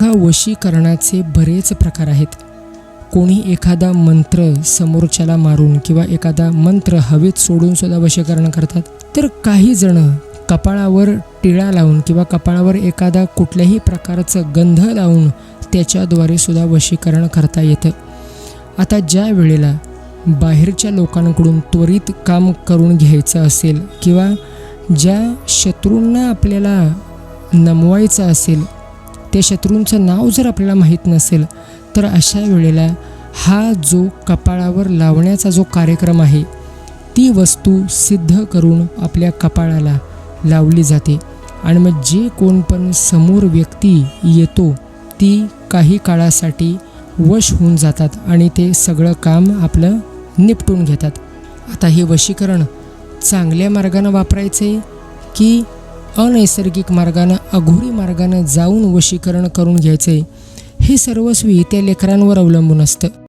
हा वशीकरणाचे बरेच प्रकार आहेत. कोणी एखादा मंत्र समोरच्याला मारून किंवा एखादा मंत्र हवेत सोडून सुद्धा वशीकरण करतात तर काही जण कपाळावर टिळा लावून किंवा कपाळावर एखादा कुठल्याही प्रकारचं गंध लावून त्याच्याद्वारे सुद्धा वशीकरण करता येतं. आता ज्या वेळेला बाहेरच्या लोकांकडून त्वरित काम करून घ्यायचं असेल किंवा ज्या शत्रूंना आपल्याला नमवायचं असेल त्या शत्रूंचं नाव जर आपल्याला माहीत नसेल तर अशा वेळेला हा जो कपाळावर लावण्याचा जो कार्यक्रम आहे ती वस्तू सिद्ध करून आपल्या कपाळाला लावली जाते. आणि मग जे कोण पण समोर व्यक्ती येतो ती काही काळासाठी वश होऊन जातात आणि ते सगळं काम आपलं निपटून घेतात. आता हे वशीकरण चांगल्या मार्गानं वापरायचे की अनैसर्गिक मार्गानं अघोरी मार्गानं जाऊन वशीकरण करून घ्यायचे हे सर्वस्वी त्या लेकरांवर अवलंबून असतं.